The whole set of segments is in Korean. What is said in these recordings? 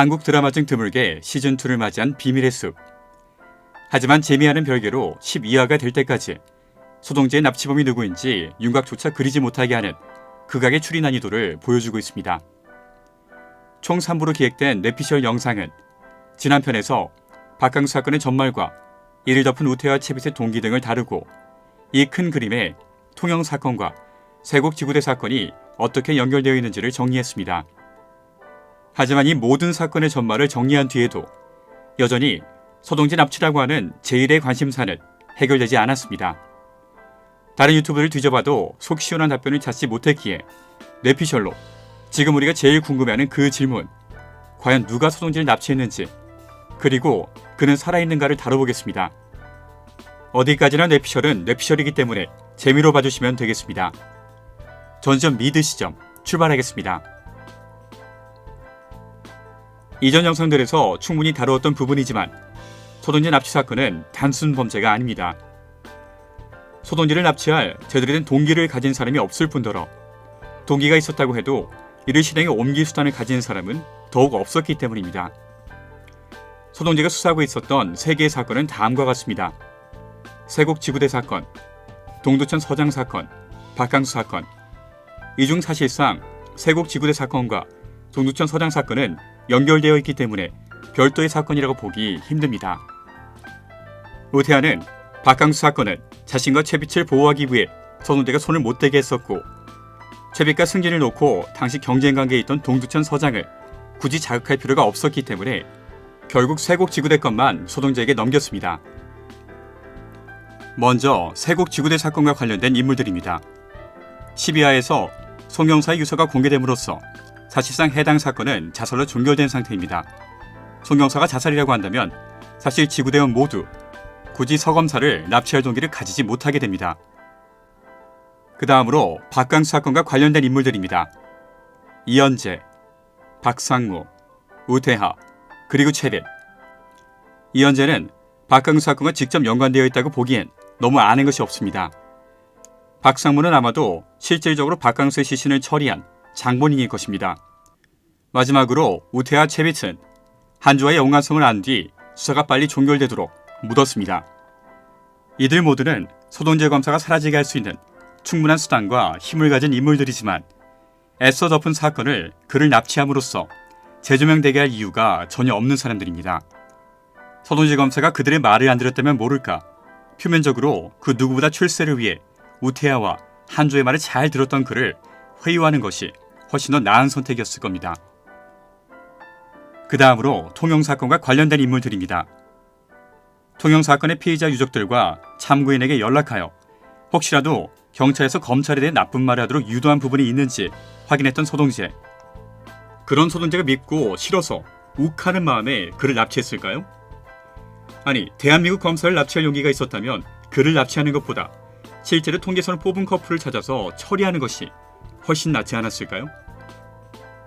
한국 드라마 중 드물게 시즌2를 맞이한 비밀의 숲. 하지만 재미와는 별개로 12화가 될 때까지 소동재의 납치범이 누구인지 윤곽조차 그리지 못하게 하는 극악의 추리 난이도를 보여주고 있습니다. 총 3부로 기획된 뇌피셜 영상은 지난 편에서 박강수 사건의 전말과 이를 덮은 우태와 채빗의 동기 등을 다루고 이 큰 그림의 통영 사건과 세곡 지구대 사건이 어떻게 연결되어 있는지를 정리했습니다. 하지만 이 모든 사건의 전말을 정리한 뒤에도 여전히 서동진 납치라고 하는 제1의 관심사는 해결되지 않았습니다. 다른 유튜브를 뒤져봐도 속 시원한 답변을 찾지 못했기에 뇌피셜로 지금 우리가 제일 궁금해하는 그 질문 과연 누가 서동진을 납치했는지 그리고 그는 살아있는가를 다뤄보겠습니다. 어디까지나 뇌피셜은 뇌피셜이기 때문에 재미로 봐주시면 되겠습니다. 전점 믿으시죠. 출발하겠습니다. 이전 영상들에서 충분히 다루었던 부분이지만 소동진 납치 사건은 단순 범죄가 아닙니다. 소동진을 납치할 제대로 된 동기를 가진 사람이 없을 뿐더러 동기가 있었다고 해도 이를 실행에 옮길 수단을 가진 사람은 더욱 없었기 때문입니다. 소동지가 수사하고 있었던 세 개의 사건은 다음과 같습니다. 세곡 지구대 사건, 동두천 서장 사건, 박강수 사건. 이 중 사실상 세곡 지구대 사건과 동두천 서장 사건은 연결되어 있기 때문에 별도의 사건이라고 보기 힘듭니다. 우태하는 박강수 사건은 자신과 최빛을 보호하기 위해 서동재가 손을 못 대게 했었고 최빛과 승진을 놓고 당시 경쟁 관계에 있던 동두천 서장을 굳이 자극할 필요가 없었기 때문에 결국 세곡 지구대 건만 소동재에게 넘겼습니다. 먼저 세곡 지구대 사건과 관련된 인물들입니다. 12화에서 송영사의 유서가 공개됨으로써 사실상 해당 사건은 자살로 종결된 상태입니다. 송영사가 자살이라고 한다면 사실 지구대원 모두 굳이 서검사를 납치할 동기를 가지지 못하게 됩니다. 그 다음으로 박강수 사건과 관련된 인물들입니다. 이현재, 박상무, 우태하, 그리고 최빈. 이현재는 박강수 사건과 직접 연관되어 있다고 보기엔 너무 아는 것이 없습니다. 박상무는 아마도 실질적으로 박강수의 시신을 처리한 장본인일 것입니다. 마지막으로 우태하 최빛은 한주와의 연관성을 안 뒤 수사가 빨리 종결되도록 묻었습니다. 이들 모두는 소동재 검사가 사라지게 할 수 있는 충분한 수단과 힘을 가진 인물들이지만 애써 덮은 사건을 그를 납치함으로써 재조명되게 할 이유가 전혀 없는 사람들입니다. 서동재 검사가 그들의 말을 안 들었다면 모를까 표면적으로 그 누구보다 출세를 위해 우태하와 한조의 말을 잘 들었던 그를 회유하는 것이 훨씬 더 나은 선택이었을 겁니다. 그 다음으로 통영 사건과 관련된 인물들입니다. 통영 사건의 피해자 유족들과 참고인에게 연락하여 혹시라도 경찰에서 검찰에 대해 나쁜 말을 하도록 유도한 부분이 있는지 확인했던 소동재. 그런 소동재가 믿고 싫어서 욱하는 마음에 그를 납치했을까요? 아니, 대한민국 검사를 납치할 용기가 있었다면 그를 납치하는 것보다 실제로 통계선을 뽑은 커플을 찾아서 처리하는 것이 훨씬 낫지 않았을까요?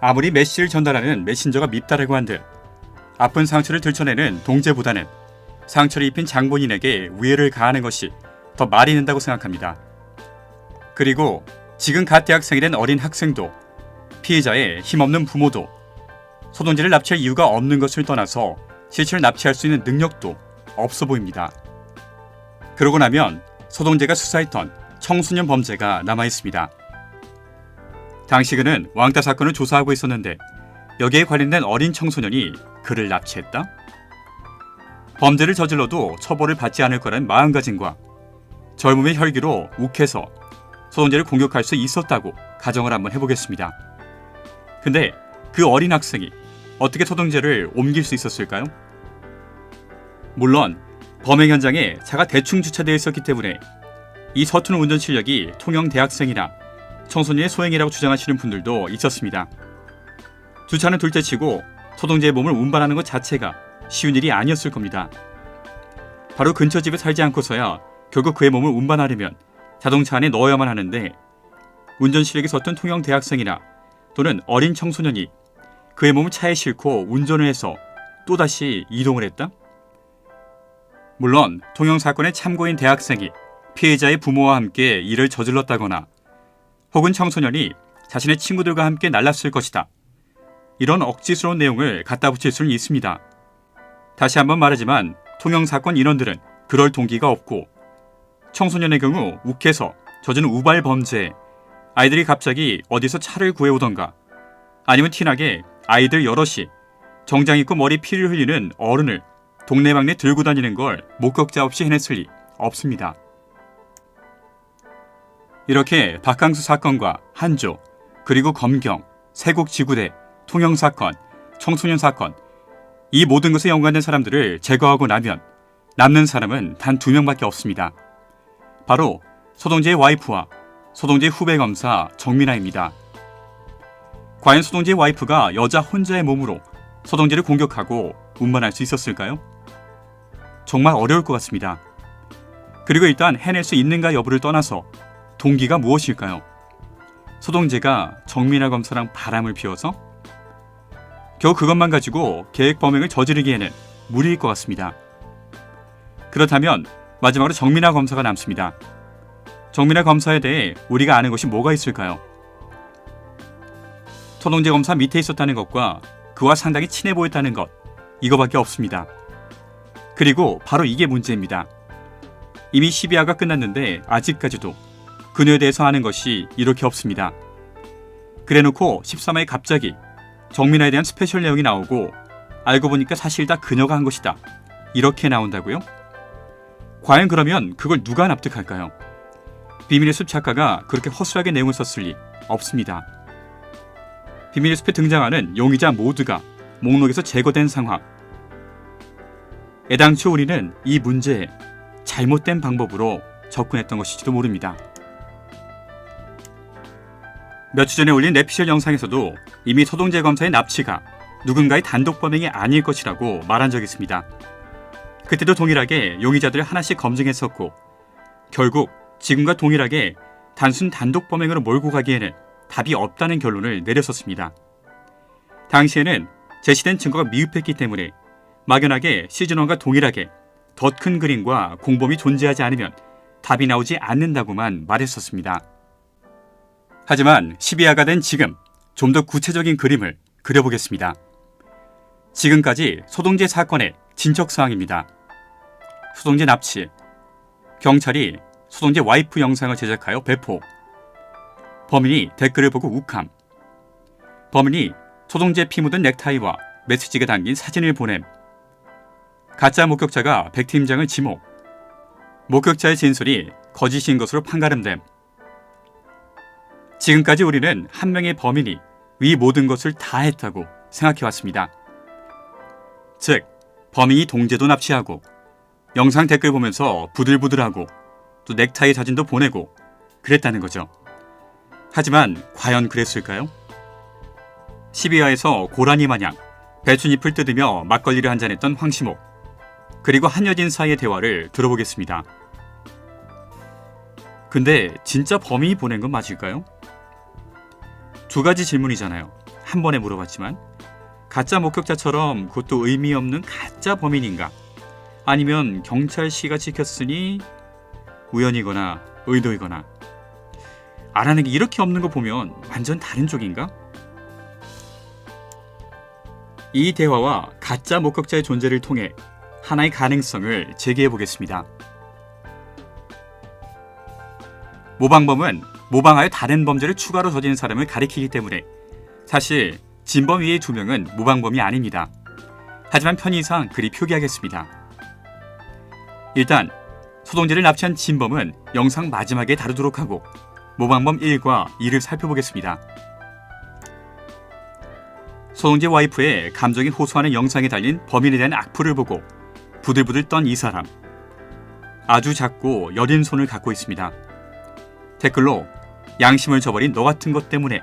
아무리 메시를 전달하는 메신저가 밉다라고 한들 아픈 상처를 들춰내는 동재보다는 상처를 입힌 장본인에게 위해를 가하는 것이 더 말이 된다고 생각합니다. 그리고 지금 갓 대학생이 된 어린 학생도 피해자의 힘없는 부모도 소동지를 납치할 이유가 없는 것을 떠나서 실체를 납치할 수 있는 능력도 없어 보입니다. 그러고 나면 소동재가 수사했던 청소년 범죄가 남아 있습니다. 당시 그는 왕따 사건을 조사하고 있었는데 여기에 관련된 어린 청소년이 그를 납치했다? 범죄를 저질러도 처벌을 받지 않을 거라는 마음가짐과 젊음의 혈기로 욱해서 소동재를 공격할 수 있었다고 가정을 한번 해보겠습니다. 근데 그 어린 학생이 어떻게 소동재를 옮길 수 있었을까요? 물론 범행 현장에 차가 대충 주차되어 있었기 때문에 이 서투른 운전 실력이 통영 대학생이나 청소년의 소행이라고 주장하시는 분들도 있었습니다. 주차는 둘째치고 소동재의 몸을 운반하는 것 자체가 쉬운 일이 아니었을 겁니다. 바로 근처 집에 살지 않고서야 결국 그의 몸을 운반하려면 자동차 안에 넣어야만 하는데 운전 실력이 서툰 통영 대학생이나 또는 어린 청소년이 그의 몸을 차에 싣고 운전을 해서 또다시 이동을 했다? 물론 통영 사건의 참고인 대학생이 피해자의 부모와 함께 일을 저질렀다거나 혹은 청소년이 자신의 친구들과 함께 날랐을 것이다. 이런 억지스러운 내용을 갖다 붙일 수는 있습니다. 다시 한번 말하지만 통영사건 인원들은 그럴 동기가 없고 청소년의 경우 욱해서 젖은 우발 범죄에 아이들이 갑자기 어디서 차를 구해오던가 아니면 티나게 아이들 여럿이 정장 입고 머리 피를 흘리는 어른을 동네방네 들고 다니는 걸 목격자 없이 해냈을 리 없습니다. 이렇게 박강수 사건과 한조, 그리고 검경, 세국 지구대, 통영 사건, 청소년 사건, 이 모든 것에 연관된 사람들을 제거하고 나면 남는 사람은 단 두 명밖에 없습니다. 바로 서동재의 와이프와 서동재 후배 검사 정민아입니다. 과연 서동재의 와이프가 여자 혼자의 몸으로 서동재를 공격하고 운반할 수 있었을까요? 정말 어려울 것 같습니다. 그리고 일단 해낼 수 있는가 여부를 떠나서 동기가 무엇일까요? 서동재가 정민아 검사랑 바람을 피워서 겨우 그것만 가지고 계획 범행을 저지르기에는 무리일 것 같습니다. 그렇다면 마지막으로 정민아 검사가 남습니다. 정민아 검사에 대해 우리가 아는 것이 뭐가 있을까요? 서동재 검사 밑에 있었다는 것과 그와 상당히 친해 보였다는 것 이거밖에 없습니다. 그리고 바로 이게 문제입니다. 이미 12화가 끝났는데 아직까지도 그녀에 대해서 아는 것이 이렇게 없습니다. 그래놓고 13화에 갑자기 정민아에 대한 스페셜 내용이 나오고 알고 보니까 사실 다 그녀가 한 것이다. 이렇게 나온다고요? 과연 그러면 그걸 누가 납득할까요? 비밀의 숲 작가가 그렇게 허술하게 내용을 썼을 리 없습니다. 비밀의 숲에 등장하는 용의자 모두가 목록에서 제거된 상황. 애당초 우리는 이 문제에 잘못된 방법으로 접근했던 것일지도 모릅니다. 며칠 전에 올린 내피셜 영상에서도 이미 서동재 검사의 납치가 누군가의 단독 범행이 아닐 것이라고 말한 적이 있습니다. 그때도 동일하게 용의자들을 하나씩 검증했었고 결국 지금과 동일하게 단순 단독 범행으로 몰고 가기에는 답이 없다는 결론을 내렸었습니다. 당시에는 제시된 증거가 미흡했기 때문에 막연하게 시즌1과 동일하게 더 큰 그림과 공범이 존재하지 않으면 답이 나오지 않는다고만 말했었습니다. 하지만 12화가 된 지금 좀 더 구체적인 그림을 그려보겠습니다. 지금까지 소동재 사건의 진척 사항입니다. 소동재 납치, 경찰이 소동재 와이프 영상을 제작하여 배포, 범인이 댓글을 보고 욱함, 범인이 소동재 피 묻은 넥타이와 메시지가 담긴 사진을 보냄, 가짜 목격자가 백 팀장을 지목, 목격자의 진술이 거짓인 것으로 판가름됨. 지금까지 우리는 한 명의 범인이 위 모든 것을 다 했다고 생각해왔습니다. 즉, 범인이 동재도 납치하고, 영상 댓글 보면서 부들부들하고, 또 넥타이 사진도 보내고, 그랬다는 거죠. 하지만 과연 그랬을까요? 12화에서 고라니 마냥 배춧잎을 뜯으며 막걸리를 한잔했던 황시목, 그리고 한여진 사이의 대화를 들어보겠습니다. 근데 진짜 범인이 보낸 건 맞을까요? 두 가지 질문이잖아요. 한 번에 물어봤지만 가짜 목격자처럼 그것도 의미 없는 가짜 범인인가? 아니면 경찰 씨가 지켰으니 우연이거나 의도이거나 알아낸 게 이렇게 없는 거 보면 완전 다른 쪽인가? 이 대화와 가짜 목격자의 존재를 통해 하나의 가능성을 제기해 보겠습니다. 모방범은 모방하여 다른 범죄를 추가로 저지른 사람을 가리키기 때문에 사실 진범 위의 두 명은 모방범이 아닙니다. 하지만 편의상 그리 표기하겠습니다. 일단 소동재를 납치한 진범은 영상 마지막에 다루도록 하고 모방범 1과 2를 살펴보겠습니다. 소동재 와이프의 감정이 호소하는 영상에 달린 범인에 대한 악플을 보고 부들부들 떤 이 사람. 아주 작고 여린 손을 갖고 있습니다. 댓글로 양심을 저버린 너 같은 것 때문에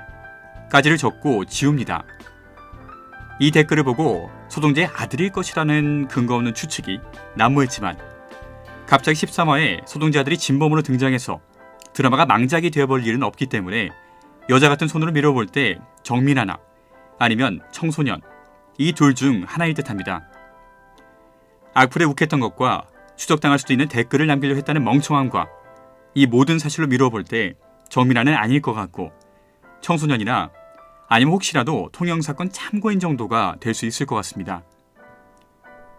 까지를 적고 지웁니다. 이 댓글을 보고 소동재의 아들일 것이라는 근거 없는 추측이 난무했지만 갑자기 13화에 소동재 아들이 진범으로 등장해서 드라마가 망작이 되어버릴 일은 없기 때문에 여자 같은 손으로 밀어볼 때 정민아나 아니면 청소년 이 둘 중 하나일 듯합니다. 악플에 욱했던 것과 추적당할 수도 있는 댓글을 남기려 했다는 멍청함과 이 모든 사실로 미뤄볼 때 정민아는 아닐 것 같고 청소년이나 아니면 혹시라도 통영사건 참고인 정도가 될 수 있을 것 같습니다.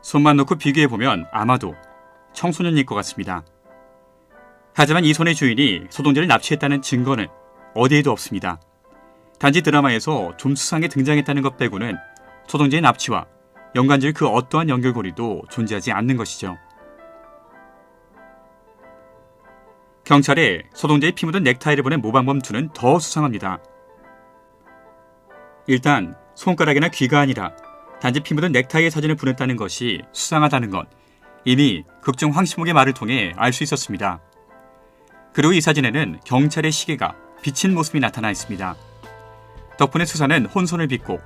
손만 놓고 비교해보면 아마도 청소년일 것 같습니다. 하지만 이 손의 주인이 소동재를 납치했다는 증거는 어디에도 없습니다. 단지 드라마에서 좀 수상에 등장했다는 것 빼고는 소동재의 납치와 연관질 그 어떠한 연결고리도 존재하지 않는 것이죠. 경찰에 소동재의 피 묻은 넥타이를 보낸 모방범 2는 더 수상합니다. 일단 손가락이나 귀가 아니라 단지 피 묻은 넥타이의 사진을 보냈다는 것이 수상하다는 건 이미 극중 황시목의 말을 통해 알 수 있었습니다. 그리고 이 사진에는 경찰의 시계가 비친 모습이 나타나 있습니다. 덕분에 수사는 혼선을 빚고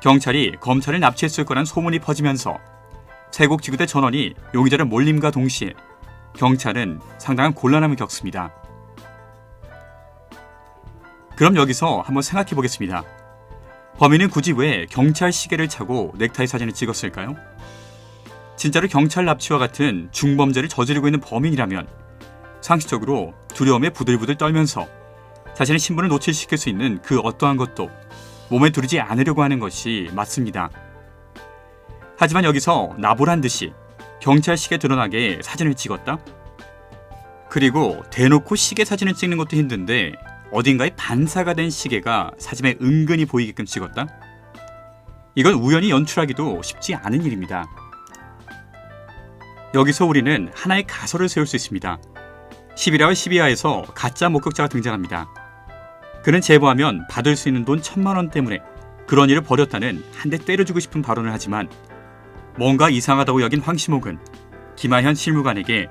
경찰이 검찰을 납치했을 거란 소문이 퍼지면서 세곡지구대 전원이 용의자를 몰림과 동시에 경찰은 상당한 곤란함을 겪습니다. 그럼 여기서 한번 생각해 보겠습니다. 범인은 굳이 왜 경찰 시계를 차고 넥타이 사진을 찍었을까요? 진짜로 경찰 납치와 같은 중범죄를 저지르고 있는 범인이라면 상식적으로 두려움에 부들부들 떨면서 자신의 신분을 노출시킬 수 있는 그 어떠한 것도 몸에 두르지 않으려고 하는 것이 맞습니다. 하지만 여기서 나보란 듯이 경찰 시계 드러나게 사진을 찍었다? 그리고 대놓고 시계 사진을 찍는 것도 힘든데 어딘가에 반사가 된 시계가 사진에 은근히 보이게끔 찍었다? 이건 우연히 연출하기도 쉽지 않은 일입니다. 여기서 우리는 하나의 가설을 세울 수 있습니다. 11화와 12화에서 가짜 목격자가 등장합니다. 그는 제보하면 받을 수 있는 돈 천만 원 때문에 그런 일을 벌였다는 한 대 때려주고 싶은 발언을 하지만 뭔가 이상하다고 여긴 황시목은 김하현 실무관에게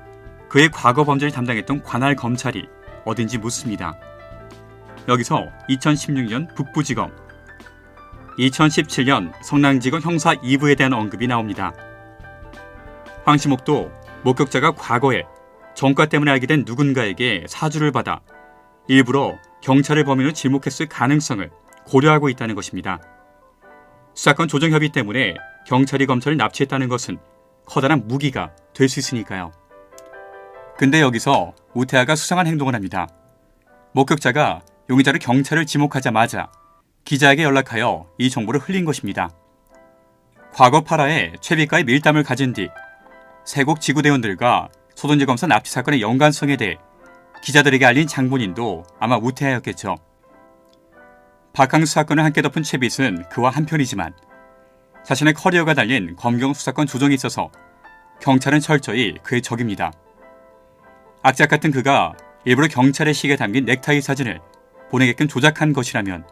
그의 과거 범죄를 담당했던 관할 검찰이 어딘지 묻습니다. 여기서 2016년 북부지검, 2017년 성남지검 형사 2부에 대한 언급이 나옵니다. 황시목도 목격자가 과거에 정가 때문에 알게 된 누군가에게 사주를 받아 일부러 경찰을 범인으로 지목했을 가능성을 고려하고 있다는 것입니다. 수사권 조정 협의 때문에 경찰이 검찰을 납치했다는 것은 커다란 무기가 될 수 있으니까요. 근데 여기서 우태하가 수상한 행동을 합니다. 목격자가 용의자를 경찰을 지목하자마자 기자에게 연락하여 이 정보를 흘린 것입니다. 과거 파라에 최비가의 밀담을 가진 뒤 세곡 지구대원들과 소동재 검사 납치 사건의 연관성에 대해 기자들에게 알린 장본인도 아마 우태하였겠죠. 박항수 사건을 함께 덮은 채빗은 그와 한편이지만 자신의 커리어가 달린 검경 수사권 조정에 있어서 경찰은 철저히 그의 적입니다. 악작 같은 그가 일부러 경찰의 시계에 담긴 넥타이 사진을 보내게끔 조작한 것이라면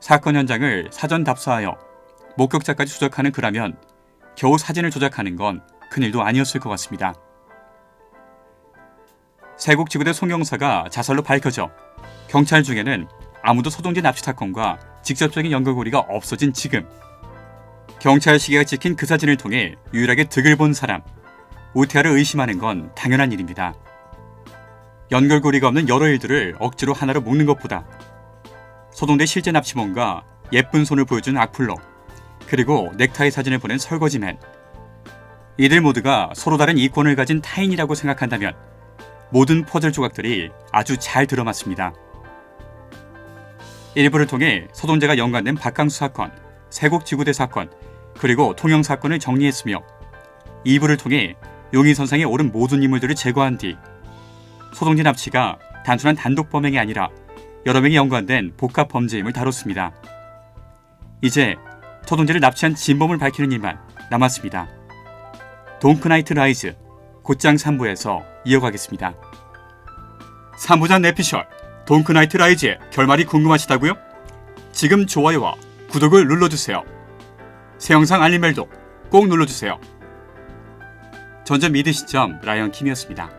사건 현장을 사전 답사하여 목격자까지 추적하는 그라면 겨우 사진을 조작하는 건 큰일도 아니었을 것 같습니다. 세곡지구대 송영사가 자살로 밝혀져 경찰 중에는 아무도 소동재 납치 사건과 직접적인 연결고리가 없어진 지금 경찰 시계가 찍힌 그 사진을 통해 유일하게 득을 본 사람 우태아를 의심하는 건 당연한 일입니다. 연결고리가 없는 여러 일들을 억지로 하나로 묶는 것보다 소동대 실제 납치범과 예쁜 손을 보여준 악플러 그리고 넥타이 사진을 보낸 설거지맨 이들 모두가 서로 다른 이권을 가진 타인이라고 생각한다면 모든 퍼즐 조각들이 아주 잘 들어맞습니다. 일부를 통해 소동재가 연관된 박강수 사건, 세곡지구대 사건, 그리고 통영 사건을 정리했으며 2부를 통해 용의선상에 오른 모든 인물들을 제거한 뒤 소동재 납치가 단순한 단독 범행이 아니라 여러 명이 연관된 복합 범죄임을 다뤘습니다. 이제 소동재를 납치한 진범을 밝히는 일만 남았습니다. 동크나이트 라이즈 곧장 3부에서 이어가겠습니다. 3부작 내피셜 동크나이트 라이즈의 결말이 궁금하시다고요? 지금 좋아요와 구독을 눌러주세요. 새 영상 알림 벨도 꼭 눌러주세요. 전전 미드 시점 라이언 킴이었습니다.